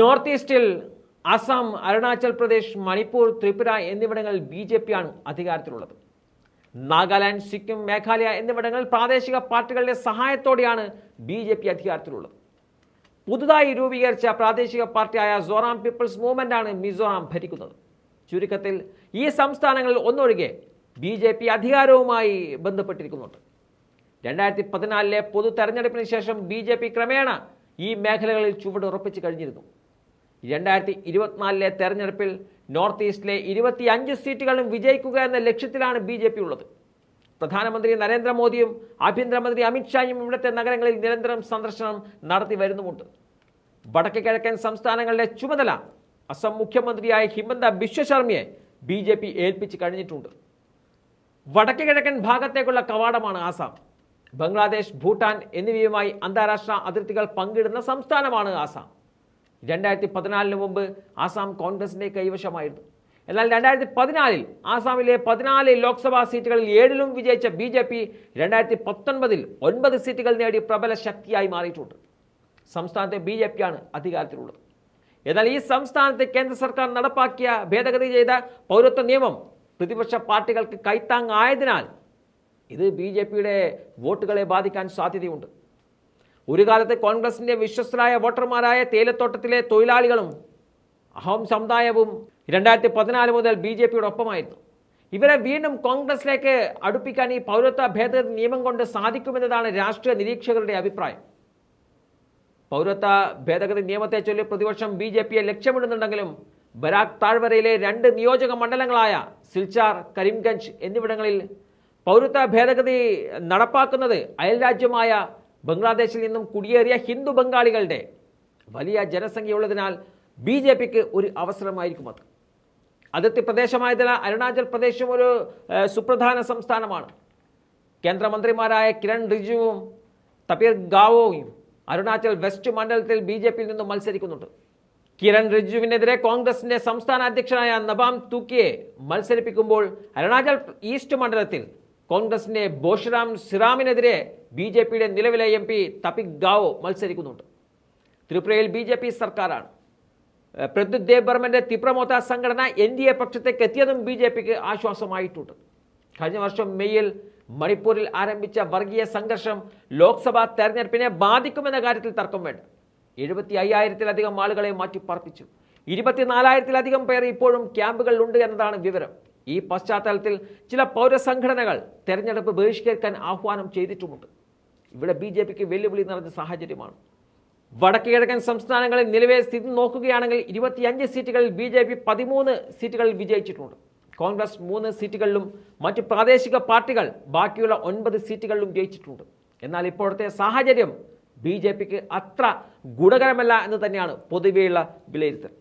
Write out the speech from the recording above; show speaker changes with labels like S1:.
S1: North ഈസ്റ്റിൽ അസം അരുണാചൽ പ്രദേശ് മണിപ്പൂർ ത്രിപുര എന്നിവിടങ്ങളിൽ B J പിയാണ് അധികാരത്തിലുള്ളത്. നാഗാലാൻഡ് സിക്കിം മേഘാലയ എന്നിവിടങ്ങളിൽ പ്രാദേശിക പാർട്ടികളുടെ സഹായത്തോടെയാണ് ബി ജെ പി അധികാരത്തിലുള്ളത്. പുതുതായി രൂപീകരിച്ച പ്രാദേശിക പാർട്ടിയായ സോറാം പീപ്പിൾസ് മൂവ്മെന്റ് ആണ് മിസോറാം ഭരിക്കുന്നത്. ചുരുക്കത്തിൽ ഈ സംസ്ഥാനങ്ങളിൽ ഒന്നൊഴികെ ബി ജെ പി അധികാരവുമായി ബന്ധപ്പെട്ടിരിക്കുന്നുണ്ട്. രണ്ടായിരത്തി പതിനാലിലെ പൊതു തെരഞ്ഞെടുപ്പിന് ശേഷം ബി ജെ പി ക്രമേണ ഈ മേഖലകളിൽ ചുവട് ഉറപ്പിച്ചു കഴിഞ്ഞിരുന്നു. രണ്ടായിരത്തി ഇരുപത്തിനാലിലെ തെരഞ്ഞെടുപ്പിൽ നോർത്ത് ഈസ്റ്റിലെ ഇരുപത്തി അഞ്ച് സീറ്റുകളും വിജയിക്കുക എന്ന ലക്ഷ്യത്തിലാണ് ബി ജെ പി ഉള്ളത്. പ്രധാനമന്ത്രി നരേന്ദ്രമോദിയും ആഭ്യന്തരമന്ത്രി അമിത്ഷായും ഇവിടുത്തെ നഗരങ്ങളിൽ നിരന്തരം സന്ദർശനം നടത്തി വരുന്നുമുണ്ട്. വടക്ക് കിഴക്കൻ സംസ്ഥാനങ്ങളുടെ ചുമതല അസം മുഖ്യമന്ത്രിയായ ഹിമന്ത ബിശ്വശർമ്മയെ ബി ജെ പി ഏൽപ്പിച്ച് കഴിഞ്ഞിട്ടുണ്ട്. വടക്ക് കിഴക്കൻ ഭാഗത്തേക്കുള്ള കവാടമാണ് ആസാം. ബംഗ്ലാദേശ് ഭൂട്ടാൻ എന്നിവയുമായി അന്താരാഷ്ട്ര അതിർത്തികൾ പങ്കിടുന്ന സംസ്ഥാനമാണ് ആസാം. രണ്ടായിരത്തി പതിനാലിന് മുമ്പ് ആസാം കോൺഗ്രസിന്റെ കൈവശമായിരുന്നു. എന്നാൽ രണ്ടായിരത്തി പതിനാലിൽ ആസാമിലെ പതിനാല് ലോക്സഭാ സീറ്റുകളിൽ ഏഴിലും വിജയിച്ച ബി ജെ പി രണ്ടായിരത്തി പത്തൊൻപതിൽ ഒൻപത് സീറ്റുകൾ നേടി പ്രബല ശക്തിയായി മാറിയിട്ടുണ്ട്. സംസ്ഥാനത്തെ ബി ജെ പിയാണ് അധികാരത്തിലുള്ളത്. എന്നാൽ ഈ സംസ്ഥാനത്തെ കേന്ദ്ര സർക്കാർ നടപ്പാക്കിയ ഭേദഗതി ചെയ്ത പൗരത്വ നിയമം പ്രതിപക്ഷ പാർട്ടികൾക്ക് കൈത്താങ്ങായതിനാൽ ഇത് ബി ജെ പിയുടെ വോട്ടുകളെ ബാധിക്കാൻ സാധ്യതയുണ്ട്. ഒരു കാലത്ത് കോൺഗ്രസിന്റെ വിശ്വസ്തരായ വോട്ടർമാരായ തേയിലത്തോട്ടത്തിലെ തൊഴിലാളികളും അഹോം സമുദായവും രണ്ടായിരത്തി പതിനാല് മുതൽ ബി ജെ പിയുടെ ഒപ്പമായിരുന്നു ഇവരെ വീണ്ടും കോൺഗ്രസിലേക്ക് അടുപ്പിക്കാൻ ഈ പൗരത്വ ഭേദഗതി നിയമം കൊണ്ട് സാധിക്കുമെന്നതാണ് രാഷ്ട്രീയ നിരീക്ഷകരുടെ അഭിപ്രായം. പൗരത്വ ഭേദഗതി നിയമത്തെ ചൊല്ലി പ്രതിപക്ഷം ബി ജെ പിയെ ലക്ഷ്യമിടുന്നുണ്ടെങ്കിലും ബരാക് താഴ്വരയിലെ രണ്ട് നിയോജക മണ്ഡലങ്ങളായ സിൽച്ചാർ കരീംഗഞ്ച് എന്നിവിടങ്ങളിൽ പൗരത്വ ഭേദഗതി നടപ്പാക്കുന്നത് അയൽരാജ്യമായ ബംഗ്ലാദേശിൽ നിന്നും കുടിയേറിയ ഹിന്ദു ബംഗാളികളുടെ വലിയ ജനസംഖ്യയുള്ളതിനാൽ ബി ജെ പിക്ക് ഒരു അവസരമായിരിക്കും അത്. അതിർത്തി പ്രദേശമായതിനാൽ അരുണാചൽ പ്രദേശും ഒരു സുപ്രധാന സംസ്ഥാനമാണ്. കേന്ദ്രമന്ത്രിമാരായ കിരൺ റിജുവും തപീർ ഗാവോയും അരുണാചൽ വെസ്റ്റ് മണ്ഡലത്തിൽ ബി ജെ പിയിൽ നിന്നും മത്സരിക്കുന്നുണ്ട്. കിരൺ റിജുവിനെതിരെ കോൺഗ്രസിന്റെ സംസ്ഥാന അധ്യക്ഷനായ നബാം തൂക്കിയെ മത്സരിപ്പിക്കുമ്പോൾ അരുണാചൽ ഈസ്റ്റ് മണ്ഡലത്തിൽ കോൺഗ്രസിന്റെ ബോഷ്റാം സിറാമിനെതിരെ ബി ജെ പിയുടെ നിലവിലെ എം പി തപിക് ഗാവോ മത്സരിക്കുന്നുണ്ട്. ത്രിപുരയിൽ ബി ജെ പി സർക്കാരാണ്. പ്രദ്യുത് ദേവ് തിപ്രമോത്ത സംഘടന എൻ ഡി എ പക്ഷത്തേക്ക് എത്തിയതും ബി ജെ പിക്ക് ആശ്വാസമായിട്ടുണ്ട്. കഴിഞ്ഞ വർഷം മെയ്യിൽ മണിപ്പൂരിൽ ആരംഭിച്ച വർഗീയ സംഘർഷം ലോക്സഭാ തെരഞ്ഞെടുപ്പിനെ ബാധിക്കുമെന്ന കാര്യത്തിൽ തർക്കം വേണ്ട. എഴുപത്തി അയ്യായിരത്തിലധികം ആളുകളെ മാറ്റിപ്പാർപ്പിച്ചു ഇരുപത്തിനാലായിരത്തിലധികം പേർ ഇപ്പോഴും ക്യാമ്പുകളിലുണ്ട് എന്നതാണ് വിവരം. ഈ പശ്ചാത്തലത്തിൽ ചില പൗരസംഘടനകൾ തെരഞ്ഞെടുപ്പ് ബഹിഷ്കരിക്കാൻ ആഹ്വാനം ചെയ്തിട്ടുമുണ്ട്. ഇവിടെ ബി ജെ പിക്ക് വെല്ലുവിളി നിറഞ്ഞ സാഹചര്യമാണ്. വടക്ക് കിഴക്കൻ സംസ്ഥാനങ്ങളിൽ നിലവിലെ സ്ഥിതി നോക്കുകയാണെങ്കിൽ ഇരുപത്തിയഞ്ച് സീറ്റുകളിൽ ബി ജെ പി പതിമൂന്ന് സീറ്റുകളിൽ വിജയിച്ചിട്ടുണ്ട്. കോൺഗ്രസ് മൂന്ന് സീറ്റുകളിലും മറ്റ് പ്രാദേശിക പാർട്ടികൾ ബാക്കിയുള്ള ഒൻപത് സീറ്റുകളിലും ജയിച്ചിട്ടുണ്ട്. എന്നാൽ ഇപ്പോഴത്തെ സാഹചര്യം ബി ജെ പിക്ക് അത്ര ഗുണകരമല്ല എന്ന് തന്നെയാണ് പൊതുവെയുള്ള വിലയിരുത്തൽ.